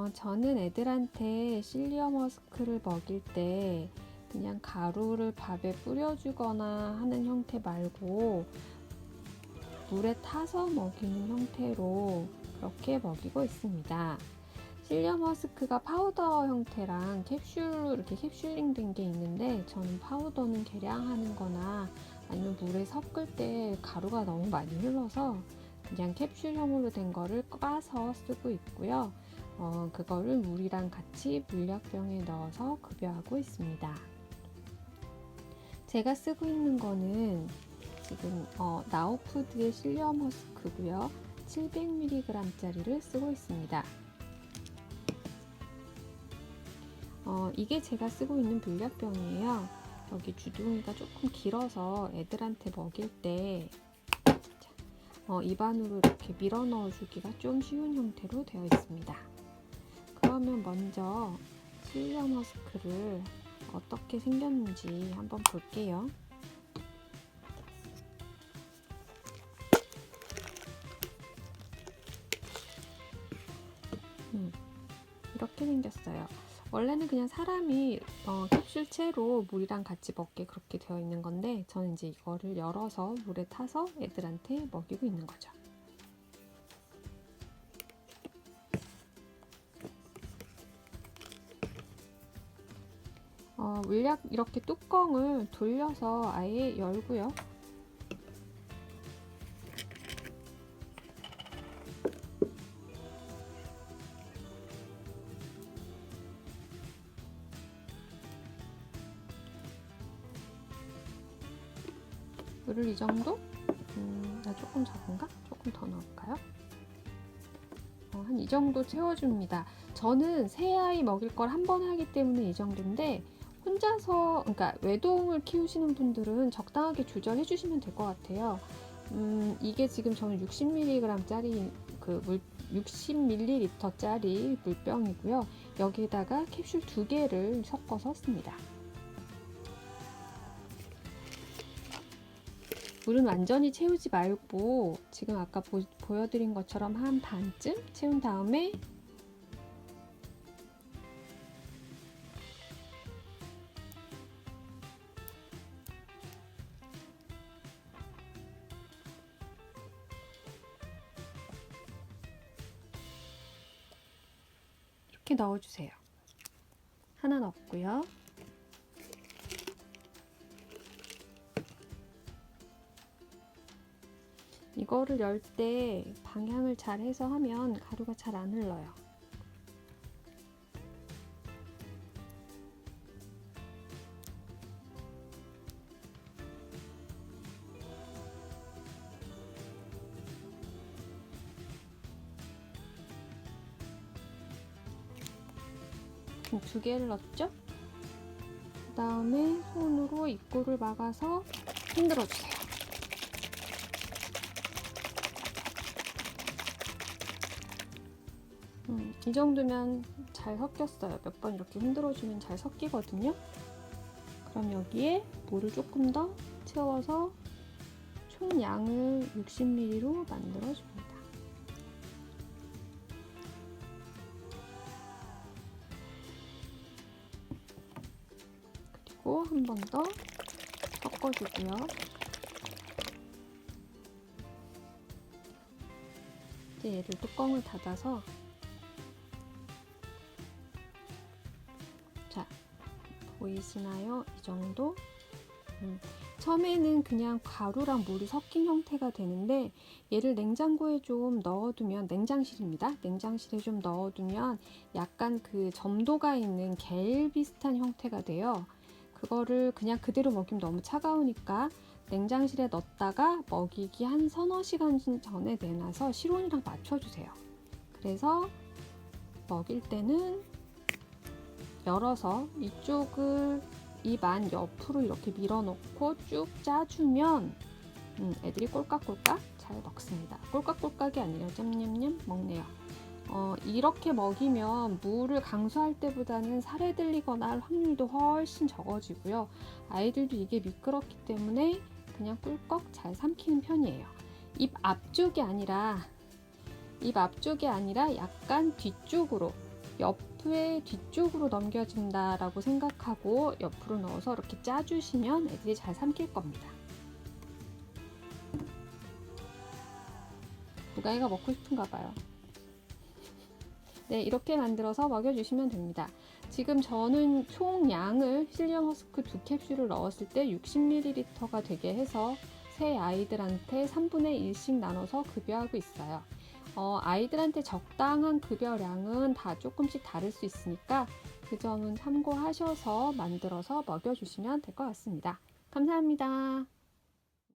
어, 저는 애들한테 실리어 머스크를 먹일 때 그냥 가루를 밥에 뿌려주거나 하는 형태 말고 물에 타서 먹이는 형태로 그렇게 먹이고 있습니다. 실리어 머스크가 파우더 형태랑 캡슐로 이렇게 캡슐링 된 게 있는데 저는 파우더는 계량하는 거나 아니면 물에 섞을 때 가루가 너무 많이 흘러서 그냥 캡슐형으로 된 거를 까서 쓰고 있고요. 어, 그거를 물이랑 같이 물약병에 넣어서 급여하고 있습니다. 제가 쓰고 있는 거는 지금 어, 나우푸드의 실리어 머스크고요. 700mg짜리를 쓰고 있습니다. 어, 이게 제가 쓰고 있는 물약병이에요. 여기 주둥이가 조금 길어서 애들한테 먹일 때 어, 입안으로 이렇게 밀어 넣어주기가 좀 쉬운 형태로 되어 있습니다. 그러면 먼저 실리어 머스크를 어떻게 생겼는지 한번 볼게요. 음, 이렇게 생겼어요. 원래는 그냥 사람이 어, 캡슐채로 물이랑 같이 먹게 그렇게 되어 있는 건데 저는 이제 이거를 열어서 물에 타서 애들한테 먹이고 있는 거죠. 어, 물약 이렇게 뚜껑을 돌려서 아예 열고요. 물을 이 정도? 음, 나 조금 적은가? 조금 더 넣을까요? 어, 한이 정도 채워줍니다. 저는 새 아이 먹일 걸 한 번 하기 때문에 이 정도인데 혼자서 그러니까 외동을 키우시는 분들은 적당하게 조절해 주시면 될 것 같아요. 음, 이게 지금 저는 60mg짜리 그 물, 60ml짜리 물병이고요. 여기에다가 캡슐 두 개를 섞어서 씁니다. 물은 완전히 채우지 말고 지금 아까 보, 보여드린 것처럼 한 반쯤 채운 다음에 이렇게 넣어주세요. 하나 넣고요. 이거를 열 때 방향을 잘 해서 하면 가루가 잘 안 흘러요. 두 개를 넣었죠? 그 다음에 손으로 입구를 막아서 흔들어 주세요. 음, 이 정도면 잘 섞였어요. 몇 번 이렇게 흔들어주면 잘 섞이거든요. 그럼 여기에 물을 조금 더 채워서 총 양을 60ml로 만들어줍니다. 한 번 더 섞어주고요. 이제 얘를 뚜껑을 닫아서 자 보이시나요? 이 정도 음, 처음에는 그냥 가루랑 물이 섞인 형태가 되는데 얘를 냉장고에 좀 넣어두면 냉장실입니다. 냉장실에 좀 넣어두면 약간 그 점도가 있는 겔 비슷한 형태가 돼요. 그거를 그냥 그대로 먹이면 너무 차가우니까 냉장실에 넣었다가 먹이기 한 서너 시간 전에 내놔서 실온이랑 맞춰주세요. 그래서 먹일 때는 열어서 이쪽을 입 안 옆으로 이렇게 밀어넣고 쭉 짜주면 음, 애들이 꼴깍꼴깍 잘 먹습니다. 꼴깍꼴깍이 아니라 냠냠냠 먹네요. 어, 이렇게 먹이면 물을 강수할 때보다는 살에 들리거나 할 확률도 훨씬 적어지고요. 아이들도 이게 미끄럽기 때문에 그냥 꿀꺽 잘 삼키는 편이에요. 입 앞쪽이 아니라 입 앞쪽이 아니라 약간 뒤쪽으로 옆에 뒤쪽으로 넘겨진다라고 생각하고 옆으로 넣어서 이렇게 짜주시면 애들이 잘 삼킬 겁니다. 부가이가 먹고 싶은가 봐요. 네, 이렇게 만들어서 먹여주시면 됩니다. 지금 저는 총 양을 실리엄 허스크 두 캡슐을 넣었을 때 60ml가 되게 해서 새 아이들한테 3분의 1씩 나눠서 급여하고 있어요. 어, 아이들한테 적당한 급여량은 다 조금씩 다를 수 있으니까 그 점은 참고하셔서 만들어서 먹여주시면 될 것 같습니다. 감사합니다.